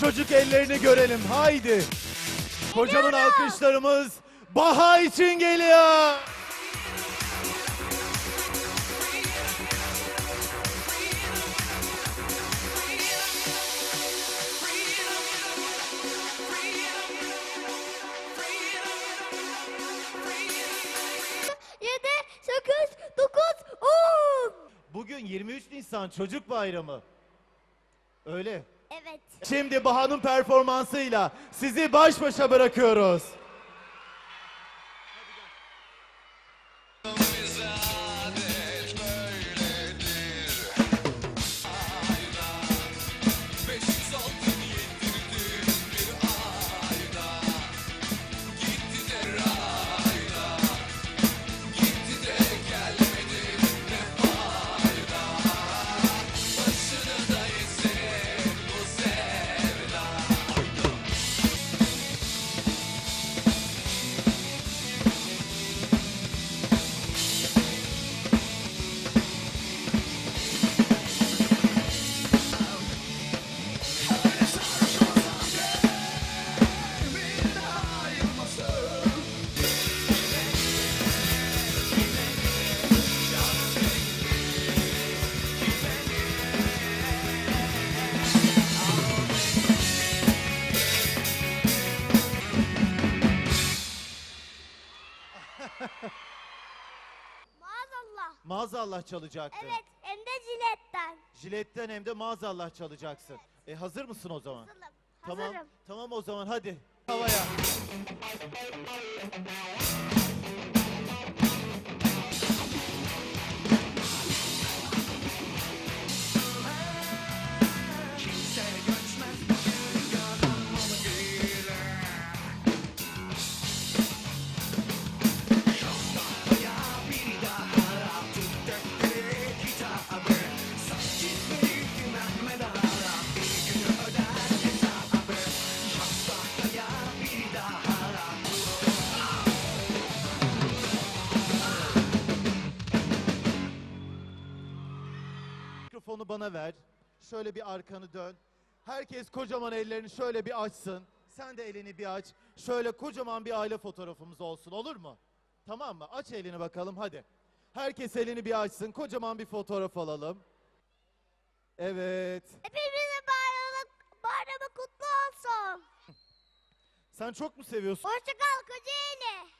çocuk ellerini görelim. Haydi. Kocaman alkışlarımız Baha için geliyor. Yedi, sekiz, dokuz, on. Bugün 23 Nisan Çocuk Bayramı. Öyle. Evet. Şimdi Baha'nın performansıyla sizi baş başa bırakıyoruz. Maazallah. Çalacaktın. Evet, hem de jiletten. Jiletten hem de maazallah çalacaksın. E hazır mısın o zaman? Hazırım. Tamam. Hazırım. Tamam o zaman hadi. Havaya. Mikrofonu bana ver. Şöyle bir arkanı dön. Herkes kocaman ellerini şöyle bir açsın. Sen de elini bir aç. Şöyle kocaman bir aile fotoğrafımız olsun olur mu? Tamam mı? Aç elini bakalım hadi. Herkes elini bir açsın. Kocaman bir fotoğraf alalım. Evet. Hepimizin bayramı, bayramı kutlu olsun. Sen çok mu seviyorsun? Hoşça kal Kocaeli.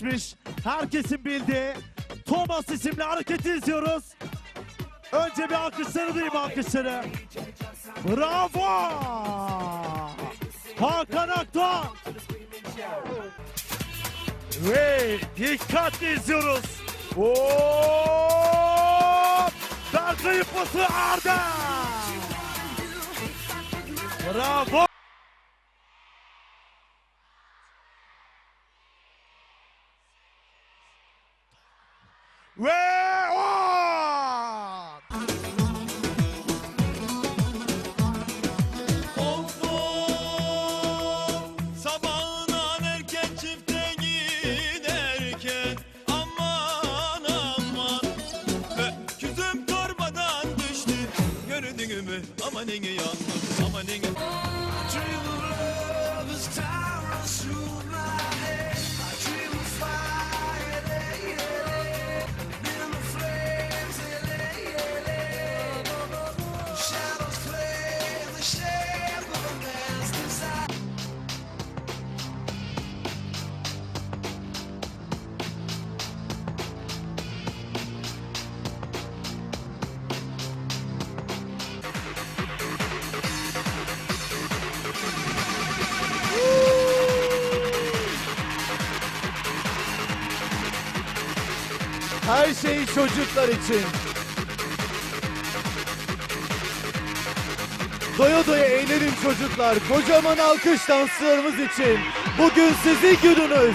Seçmiş. Herkesin bildiği Thomas isimli hareketi izliyoruz. Önce bir alkışları duyayım alkışları. Bravo! Hakan Akdoğan. Ve dikkatli izliyoruz. Hop! Berkay'ın pası Arda. Bravo. ve on! Erken çifte giderken aman aman ve küzüm torbadan düştü göründüğümü aman engin yandı. Her şey çocuklar için. Doya doya eğlenin çocuklar. Kocaman alkış danslarımız için. Bugün sizin gününüz.